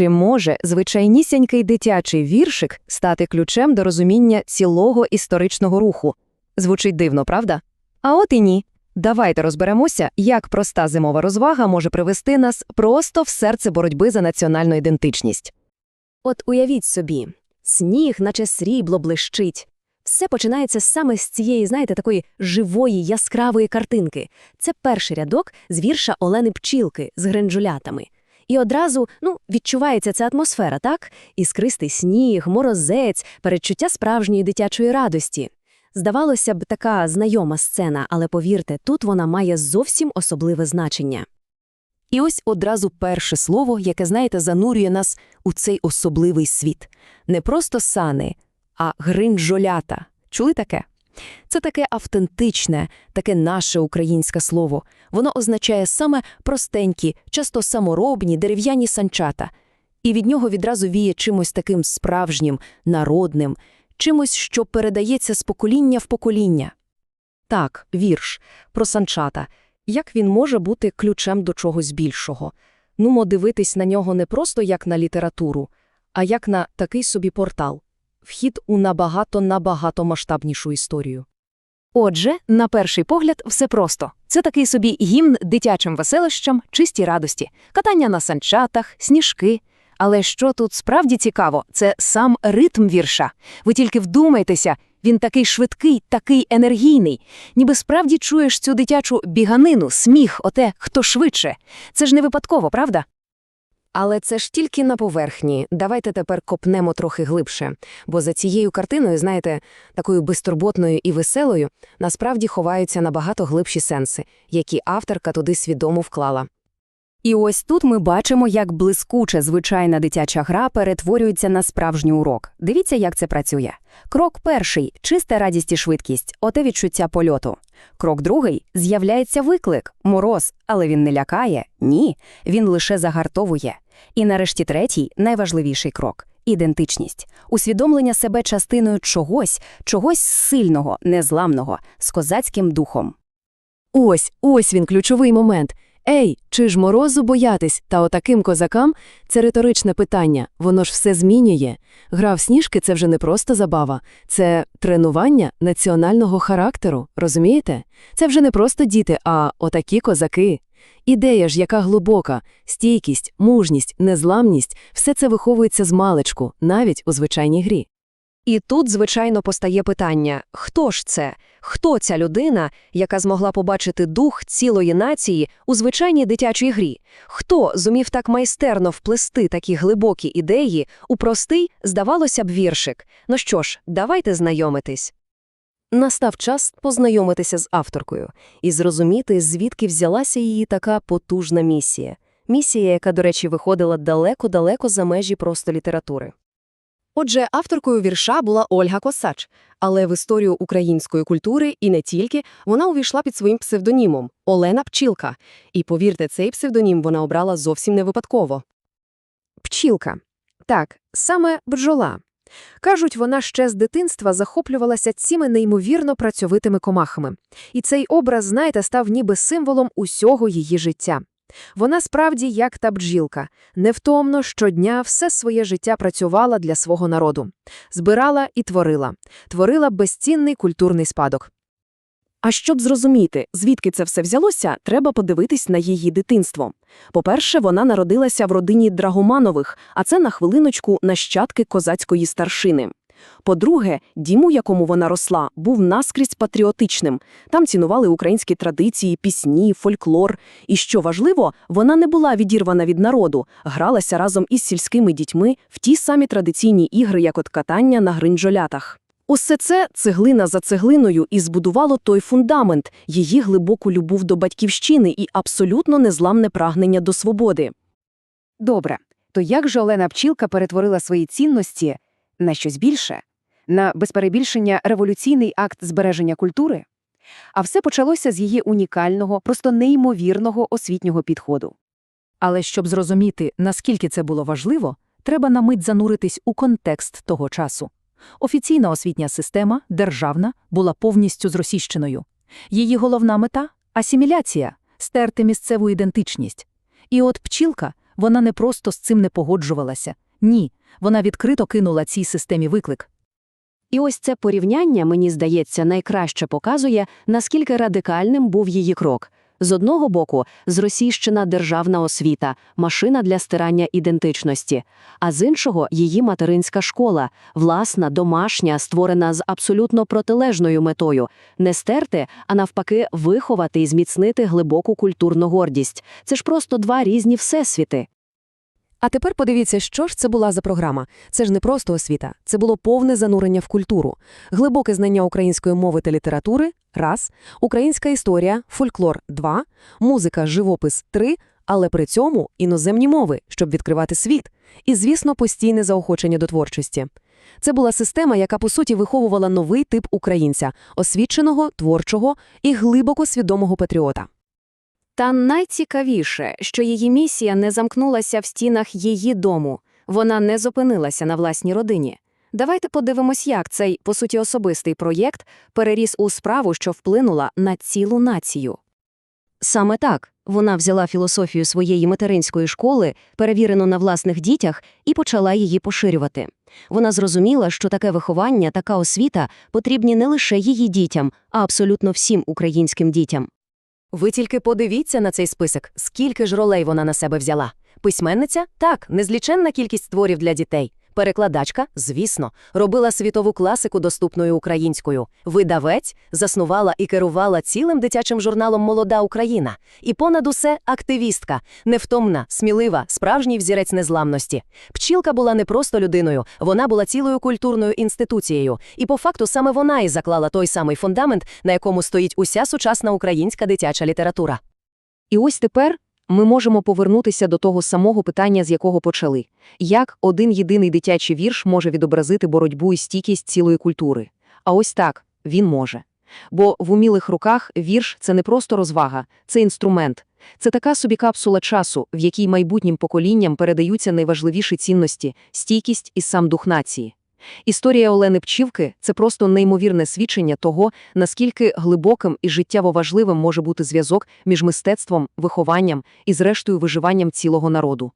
Чи може звичайнісінький дитячий віршик стати ключем до розуміння цілого історичного руху? Звучить дивно, правда? А от і ні. Давайте розберемося, як проста зимова розвага може привести нас просто в серце боротьби за національну ідентичність. От уявіть собі, сніг, наче срібло блищить. Все починається саме з цієї, знаєте, такої живої, яскравої картинки. Це перший рядок з вірша Олени Пчілки з гринджулятами. І одразу ну, відчувається ця атмосфера, так? Іскристий сніг, морозець, передчуття справжньої дитячої радості. Здавалося б, така знайома сцена, але повірте, тут вона має зовсім особливе значення. І ось одразу перше слово, яке, знаєте, занурює нас у цей особливий світ. Не просто сани, а гринджолята. Чули таке? Це таке автентичне, таке наше українське слово. Воно означає саме простенькі, часто саморобні, дерев'яні санчата. І від нього відразу віє чимось таким справжнім, народним, чимось, що передається з покоління в покоління. Так, вірш про санчата. Як він може бути ключем до чогось більшого? Нумо дивитись на нього не просто як на літературу, а як на такий собі портал. Вхід у набагато-набагато масштабнішу історію. Отже, на перший погляд, все просто. Це такий собі гімн дитячим веселищам, чистій радості, катання на санчатах, сніжки. Але що тут справді цікаво, це сам ритм вірша. Ви тільки вдумайтеся, він такий швидкий, такий енергійний. Ніби справді чуєш цю дитячу біганину, сміх, оте, хто швидше. Це ж не випадково, правда? Але це ж тільки на поверхні. Давайте тепер копнемо трохи глибше. Бо за цією картиною, знаєте, такою безтурботною і веселою, насправді ховаються набагато глибші сенси, які авторка туди свідомо вклала. І ось тут ми бачимо, як блискуче звичайна дитяча гра перетворюється на справжній урок. Дивіться, як це працює. Крок перший чиста радість і швидкість, оте відчуття польоту. Крок другий з'являється виклик, мороз, але він не лякає, ні, він лише загартовує. І нарешті третій, найважливіший крок ідентичність, усвідомлення себе частиною чогось, чогось сильного, незламного, з козацьким духом. Ось, ось він ключовий момент. Ей, чи ж морозу боятись, та отаким козакам – це риторичне питання, воно ж все змінює. Гра в сніжки – це вже не просто забава, це тренування національного характеру, розумієте? Це вже не просто діти, а отакі козаки. Ідея ж, яка глибока, стійкість, мужність, незламність – все це виховується з маличку, навіть у звичайній грі. І тут, звичайно, постає питання, хто ж це? Хто ця людина, яка змогла побачити дух цілої нації у звичайній дитячій грі? Хто зумів так майстерно вплести такі глибокі ідеї у простий, здавалося б, віршик? Ну що ж, давайте знайомитись. Настав час познайомитися з авторкою і зрозуміти, звідки взялася її така потужна місія. Місія, яка, до речі, виходила далеко-далеко за межі просто літератури. Отже, авторкою вірша була Ольга Косач, але в історію української культури і не тільки вона увійшла під своїм псевдонімом Олена Пчілка. І повірте, цей псевдонім вона обрала зовсім не випадково. Пчілка. Так, саме бджола. Кажуть, вона ще з дитинства захоплювалася цими неймовірно працьовитими комахами. І цей образ, знаєте, став ніби символом усього її життя. Вона справді як та бджілка, невтомно щодня все своє життя працювала для свого народу, збирала і творила, творила безцінний культурний спадок. А щоб зрозуміти, звідки це все взялося, треба подивитись на її дитинство. По-перше, вона народилася в родині Драгоманових, а це на хвилиночку нащадки козацької старшини. По-друге, дім, у якому вона росла, був наскрізь патріотичним. Там цінували українські традиції, пісні, фольклор. І що важливо, вона не була відірвана від народу, гралася разом із сільськими дітьми в ті самі традиційні ігри, як от катання на гринджолятах. Усе це цеглина за цеглиною і збудувало той фундамент, її глибоку любов до батьківщини і абсолютно незламне прагнення до свободи. Добре, то як же Олена Пчілка перетворила свої цінності на щось більше, на безперебільшення революційний акт збереження культури? А все почалося з її унікального, просто неймовірного освітнього підходу. Але щоб зрозуміти, наскільки це було важливо, треба на мить зануритись у контекст того часу. Офіційна освітня система, державна, була повністю зросійщеною. Її головна мета асиміляція, стерти місцеву ідентичність. І от пчілка Вона не просто з цим не погоджувалася. Ні, вона відкрито кинула цій системі виклик. І ось це порівняння, мені здається, найкраще показує, наскільки радикальним був її крок. З одного боку, зросійщена державна освіта, машина для стирання ідентичності, а з іншого – її материнська школа, власна, домашня, створена з абсолютно протилежною метою – не стерти, а навпаки виховати і зміцнити глибоку культурну гордість. Це ж просто два різні всесвіти. А тепер подивіться, що ж це була за програма. Це ж не просто освіта, це було повне занурення в культуру, глибоке знання української мови та літератури – раз, українська історія, фольклор – два, музика, живопис – три, але при цьому іноземні мови, щоб відкривати світ. І, звісно, постійне заохочення до творчості. Це була система, яка, по суті, виховувала новий тип українця – освіченого, творчого і глибоко свідомого патріота. Та найцікавіше, що її місія не замкнулася в стінах її дому. Вона не зупинилася на власній родині. Давайте подивимось, як цей, по суті, особистий проєкт переріс у справу, що вплинула на цілу націю. Саме так вона взяла філософію своєї материнської школи, перевірену на власних дітях, і почала її поширювати. Вона зрозуміла, що таке виховання, така освіта потрібні не лише її дітям, а абсолютно всім українським дітям. Ви тільки подивіться на цей список, скільки ж ролей вона на себе взяла. Письменниця? Так, незліченна кількість творів для дітей. Перекладачка? Звісно, робила світову класику доступною українською. Видавець заснувала і керувала цілим дитячим журналом Молода Україна. І понад усе активістка, невтомна, смілива, справжній взірець незламності. Пчілка була не просто людиною, вона була цілою культурною інституцією. І по факту саме вона і заклала той самий фундамент, на якому стоїть уся сучасна українська дитяча література. І ось тепер ми можемо повернутися до того самого питання, з якого почали. Як один єдиний дитячий вірш може відобразити боротьбу і стійкість цілої культури? А ось так, він може. Бо в умілих руках вірш – це не просто розвага, це інструмент. Це така собі капсула часу, в якій майбутнім поколінням передаються найважливіші цінності – стійкість і сам дух нації. Історія Олени Пчівки – це просто неймовірне свідчення того, наскільки глибоким і життєво важливим може бути зв'язок між мистецтвом, вихованням і, зрештою, виживанням цілого народу.